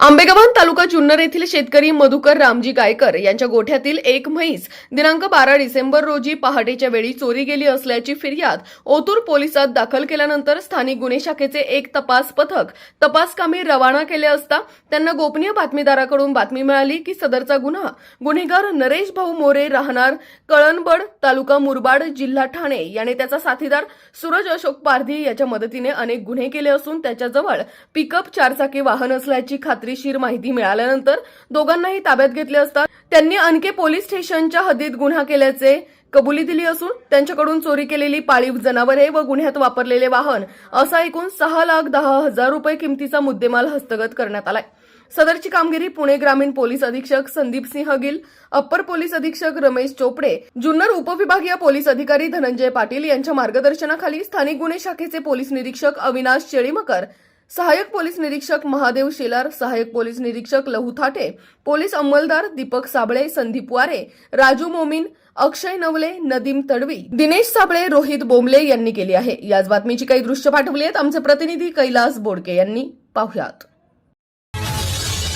आंबेगावान तालुका जुन्नर येथील शेतकरी मधुकर रामजी गायकर यांच्या गोठ्यातील एक म्हैस दिनांक बारा डिसेंबर रोजी पहाटेच्या वेळी चोरी गेली असल्याची फिर्याद ओतूर पोलिसात दाखल केल्यानंतर स्थानिक गुन्हे शाखेचे एक तपास पथक तपास कामी रवाना केले असता त्यांना गोपनीय बातमीदाराकडून बातमी मिळाली की सदरचा गुन्हा गुन्हेगार नरेश भाऊ मोरे राहणार कळणबड तालुका मुरबाड जिल्हा ठाणे याने त्याचा साथीदार सूरज अशोक पारधी याच्या मदतीने अनेक गुन्हे केले असून त्याच्याजवळ पिकअप चारचाकी वाहन असल्याची खात्री खात्रीशीर माहिती मिळाल्यानंतर दोघांनाही ताब्यात घेतले असता त्यांनी अनके पोलीस स्टेशनच्या हद्दीत गुन्हा केल्याचे कबुली दिली असून त्यांच्याकडून चोरी केलेली पाळीव जनावरे व गुन्ह्यात वापरलेले वाहन असा एकूण सहा लाख दहा हजार रुपये किमतीचा मुद्देमाल हस्तगत करण्यात आलाय. सदरची कामगिरी पुणे ग्रामीण पोलीस अधीक्षक संदीप सिंह गिल अप्पर पोलीस अधीक्षक रमेश चोपडे जुन्नर उपविभागीय पोलीस अधिकारी धनंजय पाटील यांच्या मार्गदर्शनाखाली स्थानिक गुन्हे शाखेचे पोलीस निरीक्षक अविनाश चेळीमकर सहाय्यक पोलीस निरीक्षक महादेव शेलार सहाय्यक पोलीस निरीक्षक लहू थाटे पोलीस अंमलदार दीपक साबळे संदीप वारे राजू मोमीन अक्षय नवले नदीम तडवी दिनेश साबळे रोहित बोंबले यांनी केली आहे. याच बातमीची काही दृश्य पाठवली आहेत आमचे प्रतिनिधी कैलास बोडके यांनी. पाहुयात.